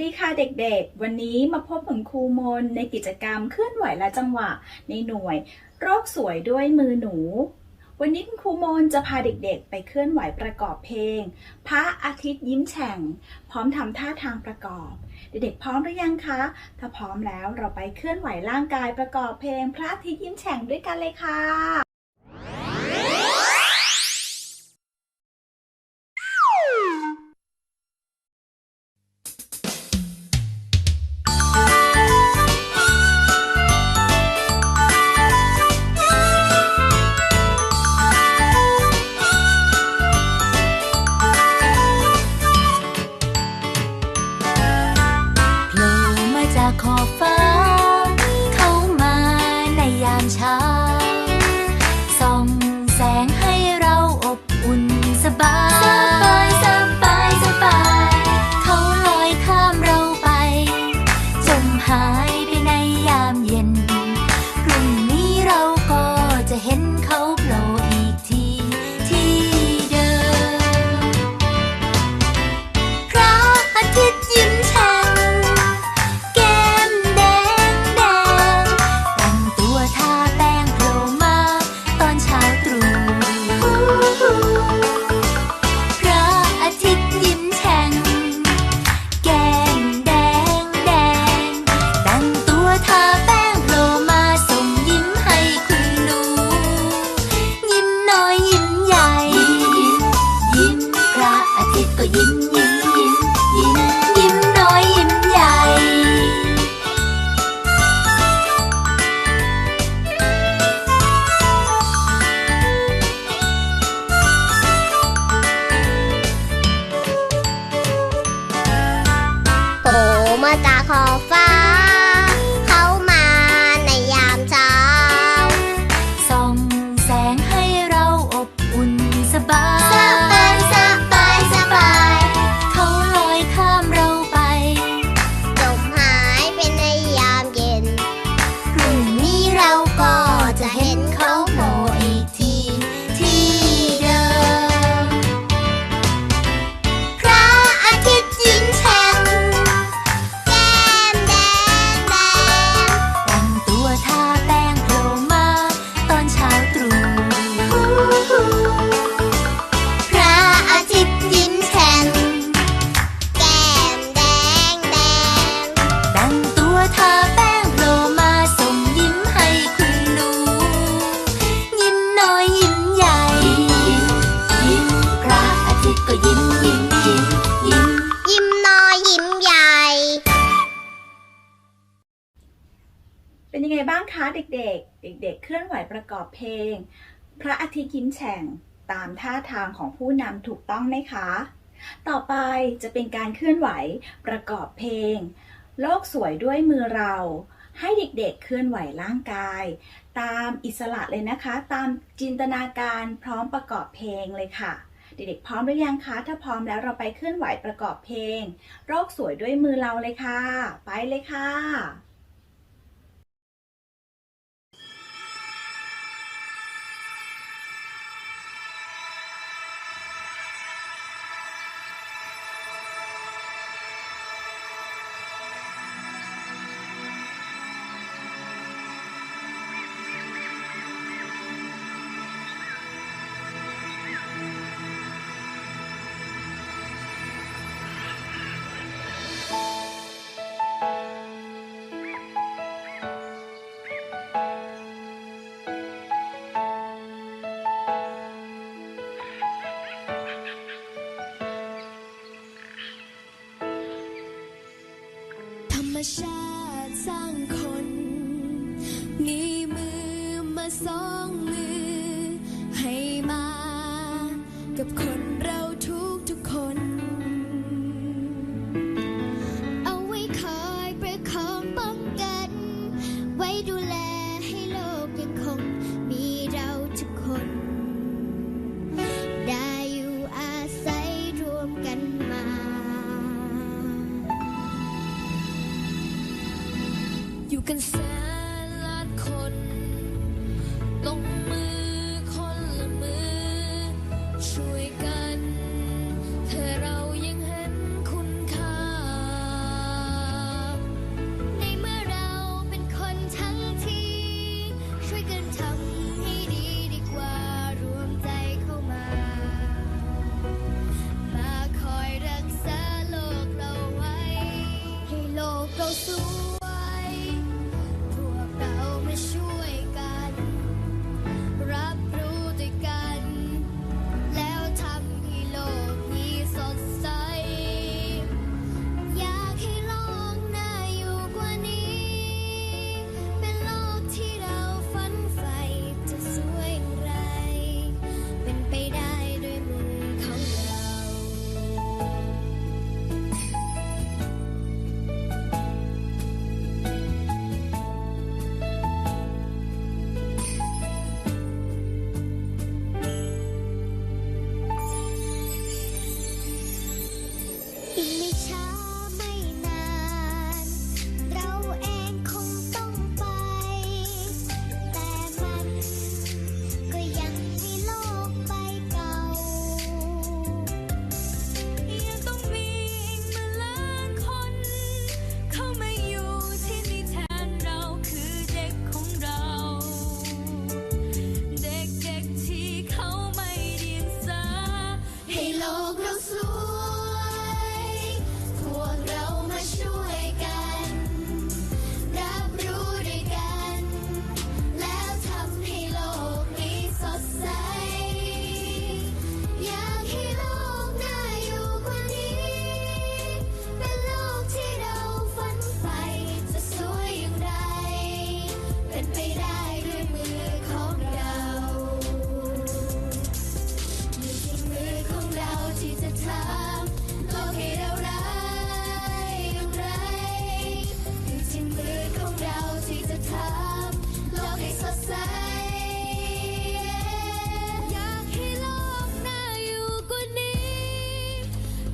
ดีค่ะเด็กๆ วันนี้มาพบกับครูมนในกิจกรรมเคลื่อนไหวและจังหวะ ในหน่วย โรคสวยด้วยมือหนู วันนี้คุณครูมนจะพาเด็กๆ ไปเคลื่อนไหวประกอบเพลง พระอาทิตย์ยิ้มแฉ่ง พร้อมทำท่าทางประกอบ เด็กๆพร้อมหรือยังคะ ถ้าพร้อมแล้วเราไปเคลื่อนไหวร่างกายประกอบเพลง พระอาทิตย์ยิ้มแฉ่งด้วยกันเลยค่ะ เป็นยังไงบ้างคะเด็กๆ เด็กๆ เคลื่อนไหวประกอบเพลง พระอาทิตย์ยิ้มแฉ่งตามท่าทางของผู้นำถูกต้องไหมคะ ต่อไปจะเป็นการเคลื่อนไหวประกอบเพลง โลกสวยด้วยมือเรา ให้เด็กๆ เคลื่อนไหวร่างกาย ตามอิสระเลยนะคะ ตามจินตนาการพร้อมประกอบเพลงเลยค่ะ เด็กๆ พร้อมหรือยังคะ ถ้าพร้อมแล้วเราไปเคลื่อนไหวประกอบเพลงโรคสวยด้วยมือเราเลยค่ะ ไปเลยค่ะ ชาติสร้างคน มีมือมาสองมือ ให้มากับคน อยู่ Nothing ที่จะถาโลกให้เราร้ายอย่างไรอยู่ที่มือของเราที่จะทำโลกให้สดใส อยากให้โลกน่าอยู่กว่านี้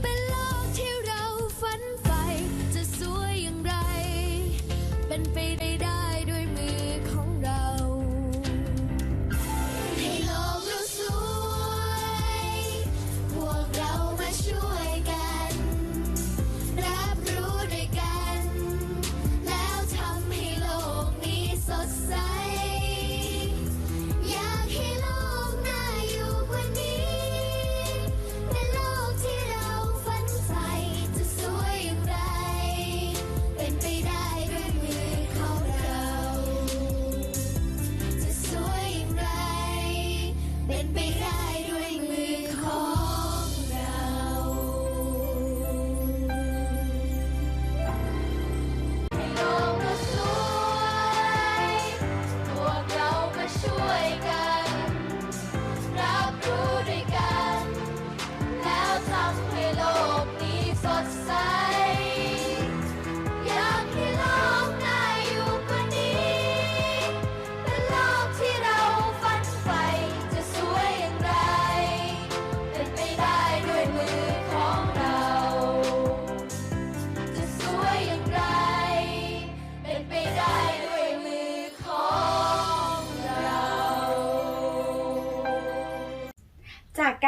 เป็นโลกที่เราฝันใฝ่จะสวยอย่างไร เป็นไปได้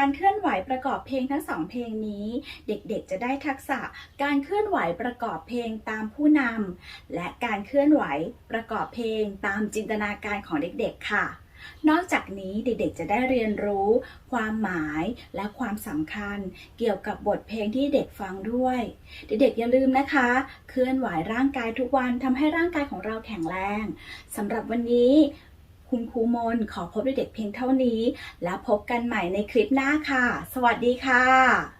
การเคลื่อนไหวประกอบเพลงทั้งสองเพลงนี้ เด็กๆจะได้ทักษะการเคลื่อนไหวประกอบเพลงตามผู้นำและการเคลื่อนไหวประกอบเพลงตามจินตนาการของเด็กๆค่ะ นอกจากนี้เด็กๆจะได้เรียนรู้ ความหมายและความสำคัญ เกี่ยวกับบทเพลงที่เด็กฟังด้วย เด็กๆอย่าลืมนะคะ เคลื่อนไหวร่างกายทุกวันทำให้ร่างกายของเราแข็งแรงสำหรับวันนี้ คุณครูมนขอพบเด็กเพียงเท่านี้ แล้วพบกันใหม่ในคลิปหน้าค่ะ สวัสดีค่ะ